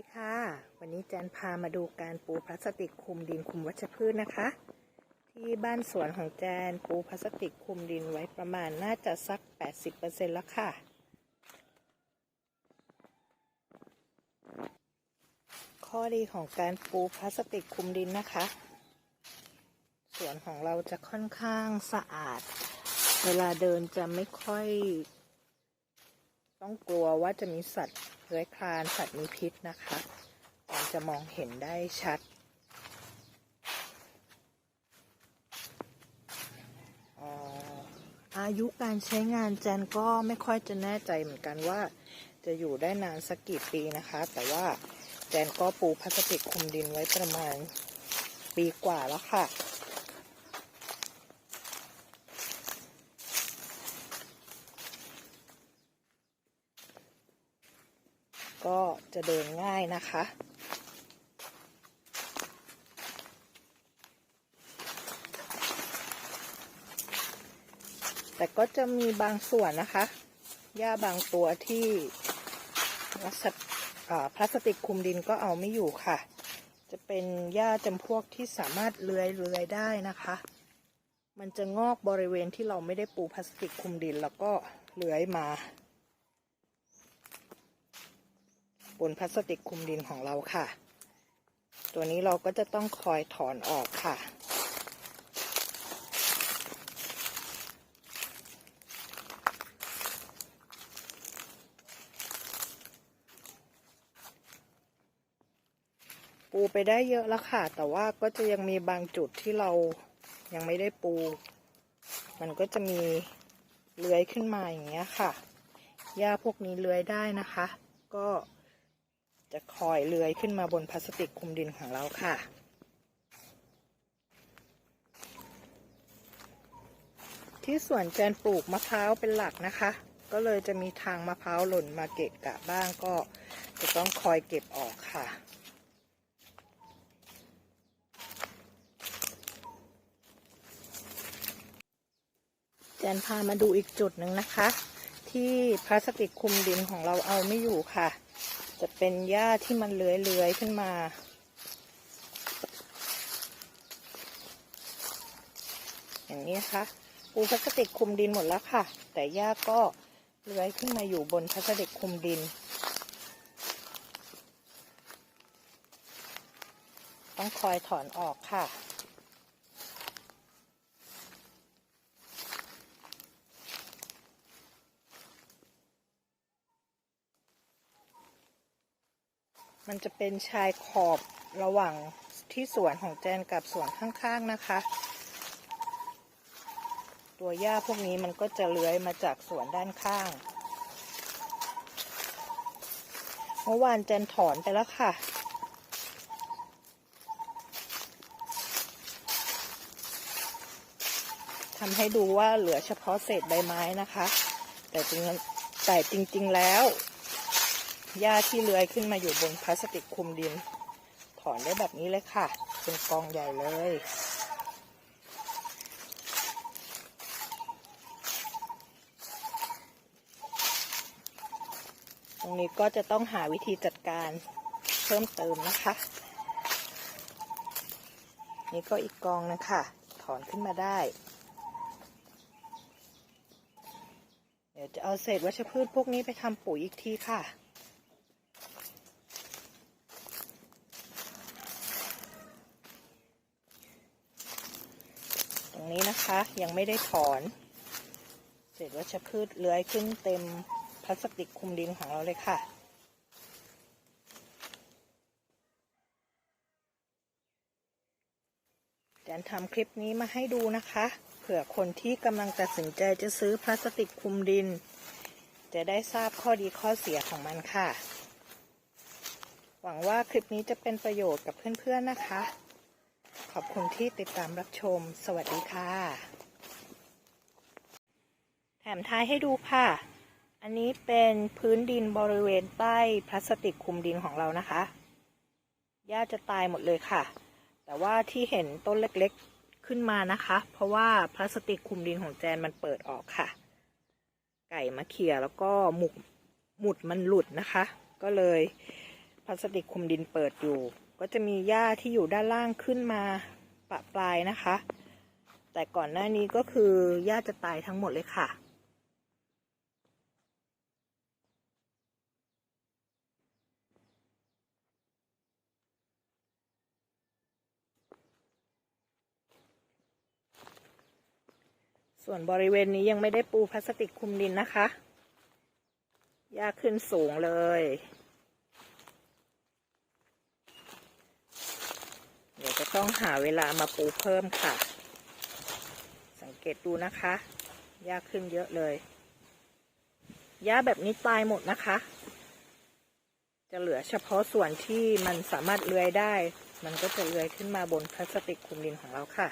ดีค่ะ วันนี้แจนพามาดูการปูพลาสติกคุมดินคุมวัชพืชนะคะ ที่บ้านสวนของแจนปูพลาสติกคุมดินไว้ประมาณน่าจะสัก 80%แล้วค่ะ ข้อดีของการปูพลาสติกคุมดินนะคะ สวนของเราจะค่อนข้างสะอาด เวลาเดินจะไม่ค่อย ต้องกลัวว่าจะมีสัตว์ เลื้อยคลานสัตว์มีพิษนะคะมันจะมองเห็นได้ชัดอาอายุการใช้งานแจนก็ไม่ค่อยจะแน่ใจเหมือนกันว่าจะอยู่ได้นานสักกี่ปีนะคะ แต่ว่าแจนก็ปูพลาสติกคลุมดินไว้ประมาณปีกว่าแล้วค่ะ ก็จะเดินง่ายนะคะ แต่ก็จะมีบางส่วนนะคะ หญ้าบางตัวที่พลาสติกคุมดินก็เอาไม่อยู่ค่ะ จะเป็นหญ้าจำพวกที่สามารถเลื้อยเลื้อยได้นะคะ มันจะงอกบริเวณที่เราไม่ได้ปูพลาสติกคุมดินแล้วก็เลื้อยมา บนพลาสติกคลุมดินของเราค่ะ ตัวนี้เราก็จะต้องคอยถอนออกค่ะ ปูไปได้เยอะแล้วค่ะ แต่ว่าก็จะยังมีบางจุดที่เรายังไม่ได้ปู มันก็จะมีเลื้อยขึ้นมาอย่างเงี้ยค่ะหญ้าพวกนี้เลื้อยได้นะคะ ก็ จะคอยเลื้อยขึ้นมาบนพลาสติกคุมดินของเราค่ะ ที่สวนแจนปลูกมะพร้าวเป็นหลักนะคะ ก็เลยจะมีทางมะพร้าวหล่นมาเกะกะบ้างก็จะต้องคอยเก็บออกค่ะแจนพามาดูอีกจุดหนึ่งนะคะ ที่พลาสติกคุมดินของเราเอาไม่อยู่ค่ะ จะเป็นหญ้าที่มันเลื้อยๆขึ้นมา อย่างนี้นะคะปูพลาสติกคลุมดินหมดแล้วค่ะ แต่หญ้าก็เลื้อยขึ้นมาอยู่บนพลาสติกคลุมดิน ต้องคอยถอนออกค่ะ มันจะเป็นชายขอบระหว่างที่สวนของแจนกับสวนข้างๆนะคะ ตัวหญ้าพวกนี้มันก็จะเลื้อยมาจากสวนด้านข้าง เมื่อวานแจนถอนไปแล้วค่ะทำให้ดูว่าเหลือเฉพาะเศษใบไม้นะคะ แต่จริงแต่จริง ๆ แล้ว หญ้าที่เลื้อยขึ้นมาอยู่บนพลาสติกคลุมดิน ถอนได้แบบนี้เลยค่ะ เป็นกองใหญ่เลย ตรงนี้ก็จะต้องหาวิธีจัดการเพิ่มเติมนะคะ นี่ก็อีกกองนึงค่ะถอนขึ้นมาได้เดี๋ยวจะเอาเศษวัชพืชพวกนี้ไปทำปุ๋ยอีกทีค่ะ ตรง นี้นะคะ ยังไม่ได้ถอนเศษวัชพืชเลื้อยขึ้นเต็มพลาสติกคุมดินของเราเลยค่ะแจนทำคลิปนี้มาให้ดูนะคะ เผื่อคนที่กำลังตัดสินใจจะซื้อพลาสติกคุมดิน จะได้ทราบข้อดีข้อเสียของมันค่ะ หวังว่าคลิปนี้จะเป็นประโยชน์กับเพื่อนๆนะคะ ขอบคุณที่ติดตามรับชม สวัสดีค่ะ แถมท้ายให้ดูค่ะ อันนี้เป็นพื้นดินบริเวณใต้พลาสติกคุมดินของเรานะคะหญ้าจะตายหมดเลยค่ะ แต่ว่าที่เห็นต้นเล็กๆขึ้นมานะคะ เพราะว่าพลาสติกคุมดินของแจนมันเปิดออกค่ะ ไก่มาเขี่ยแล้วก็หมุกหมุดมันหลุดนะคะ ก็เลยพลาสติกคุมดินเปิดอยู่ ก็จะมีหญ้าที่อยู่ด้านล่างขึ้นมาปะปลายนะคะ แต่ก่อนหน้านี้ก็คือหญ้าจะตายทั้งหมดเลยค่ะ ส่วนบริเวณนี้ยังไม่ได้ปูพลาสติกคุมดินนะคะ หญ้าขึ้นสูงเลย เดี๋ยวจะต้องหาเวลามาปูเพิ่มค่ะ สังเกตดูนะคะหญ้าขึ้นเยอะเลยหญ้าแบบนี้ตายหมดนะคะ จะเหลือเฉพาะส่วนที่มันสามารถเลื้อยได้ มันก็จะเลื้อยขึ้นมาบนพลาสติกคลุมดินของเราค่ะ